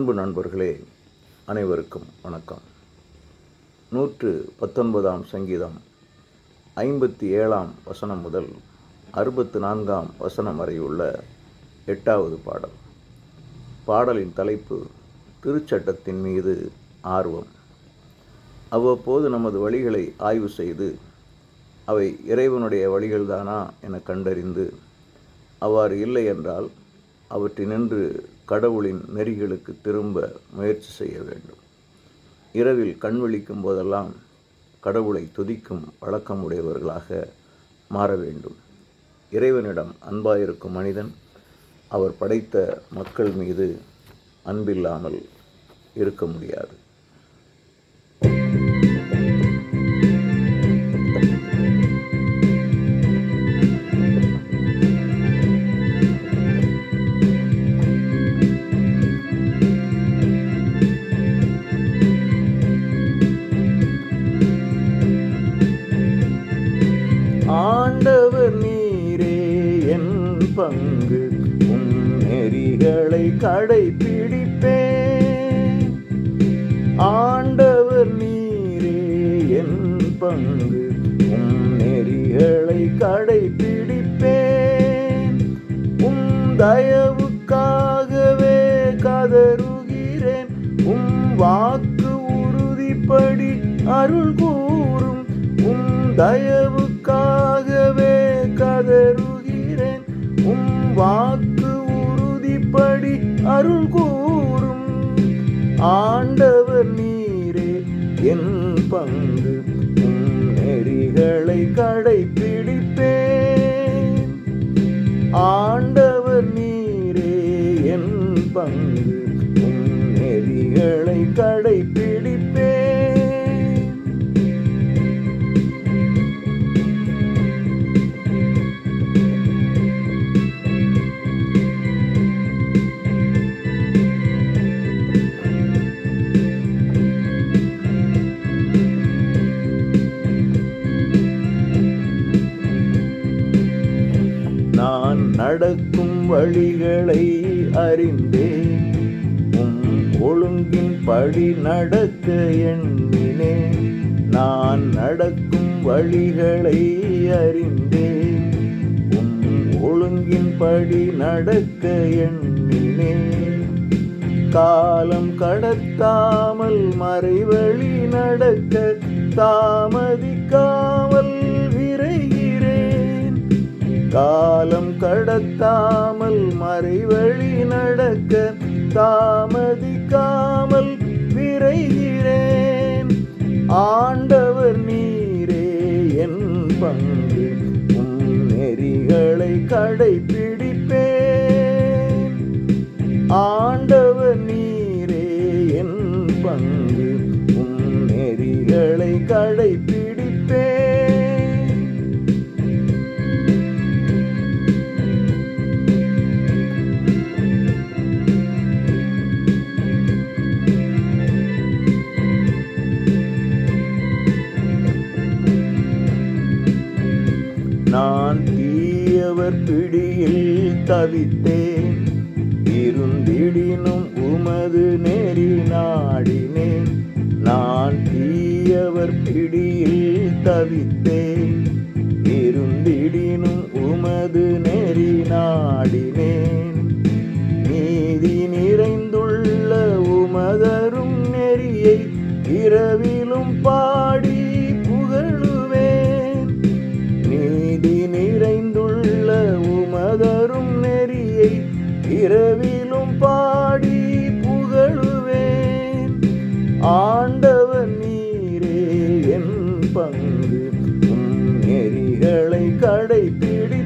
அன்பு நண்பர்களே அனைவருக்கும் வணக்கம். நூற்று பத்தொன்பதாம் சங்கீதம் ஐம்பத்தி ஏழாம் வசனம் முதல் அறுபத்து நான்காம் வசனம் வரை உள்ள எட்டாவது பாடல். பாடலின் தலைப்பு திருச்சட்டத்தின் மீது ஆர்வம். அவ்வப்போது நமது வழிகளை ஆய்வு செய்து அவை இறைவனுடைய வழிகள்தானா என கண்டறிந்து அவ்வாறு இல்லை என்றால் அவற்றினின்று கடவுளின் நெறிகளுக்கு திரும்ப முயற்சி செய்ய வேண்டும். இரவில் கண் விழிக்கும் போதெல்லாம் கடவுளை துதிக்கும் வழக்கமுடையவர்களாக மாற வேண்டும். இறைவனிடம் அன்பாயிருக்கும் மனிதன் அவர் படைத்த மக்கள் மீது அன்பில்லாமல் இருக்க முடியாது. பங்கு உம் நெறிகளை கடைபிடிப்பேன் ஆண்டவர் நீரே என் பங்கு உம் நெறிகளை கடைபிடிப்பேன் உம் தயவுக்காகவே கதறுகிறேன். உம் வாக்கு உறுதிப்படி அருள் கூறும். உம் தயவு அருள் கூறும். ஆண்டவர் நீரே என் பங்கு நெறிகளை கடைபிடிப்பேன் ஆண்டவர் நீரே என் பங்கு நடக்கும் வழிகளை அறிந்தேன். உம் ஒழுங்கின் படி நடக்க எண்ணினேன். நான் நடக்கும் வழிகளை அறிந்தேன். உம் ஒழுங்கின் படி நடக்க எண்ணினேன். காலம் கடத்தாமல் மறைவழி நடக்க தாமதிக்காமல் காலம் கடத்தாமல் மறைவழி நடக்க தாமதிக்காமல் விரைகிறேன். ஆண்டவர் நீரே என் பங்கு உம் நெறிகளை கடைபிடிப்பேன் தீயவர் பிடியில் தவித்தேன். இருந்திடினும் உமது நெறி நாடினேன். நான் தீயவர் பிடியில் தவித்தேன். இரவிலும் பாடி புகழுவேன். ஆண்டவர் நீரே என் பங்கு உம் கடைபிடி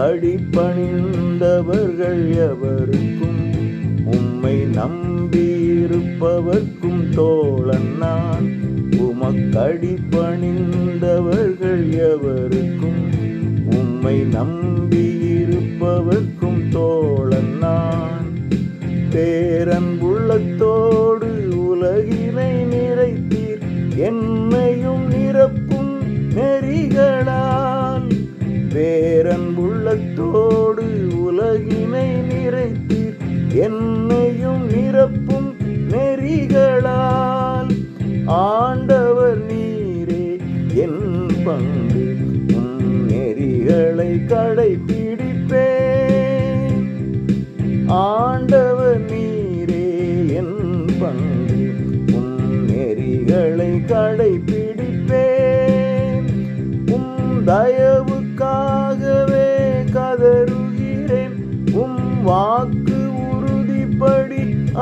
உமக்கடிப்பணிந்தவர்கள் எவருக்கும் உம்மை நம்பியிருப்பவர்க்கும் தோழன் நான். உமக்கடி பணிந்தவர்கள் எவருக்கும் உம்மை நம்பியிருப்பவர்க்கும் தோழன் நான். பேரன்புள்ளத்தோடு உலகினை நிறைத்தீர். என் என்னையும் நிரப்பும் நெறிகளால். ஆண்டவர் நீரே என் பங்கு நெறிகளை கடைபிடிப்பேன் ஆண்டவர் நீரே என் பங்கு உம் நெறிகளை கடைபிடிப்பேன் உம் தயவுக்கா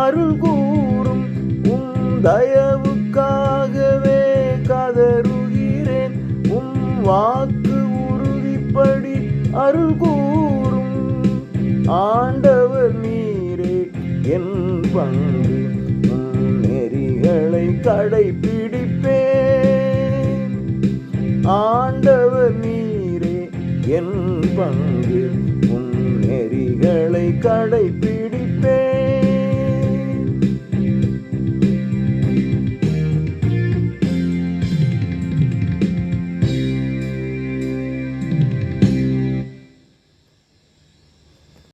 அருள் கூறும். உம் தயவுக்காகவே கதறுகிறேன். உம் வாக்கு உறுதிப்படி அருள் கூறும். ஆண்டவர் நீரே என் பங்கு. நெறிகளை கடைபிடிப்பேன் ஆண்டவர் நீரே என் பங்கு. உம் நெறிகளை கடைபிடி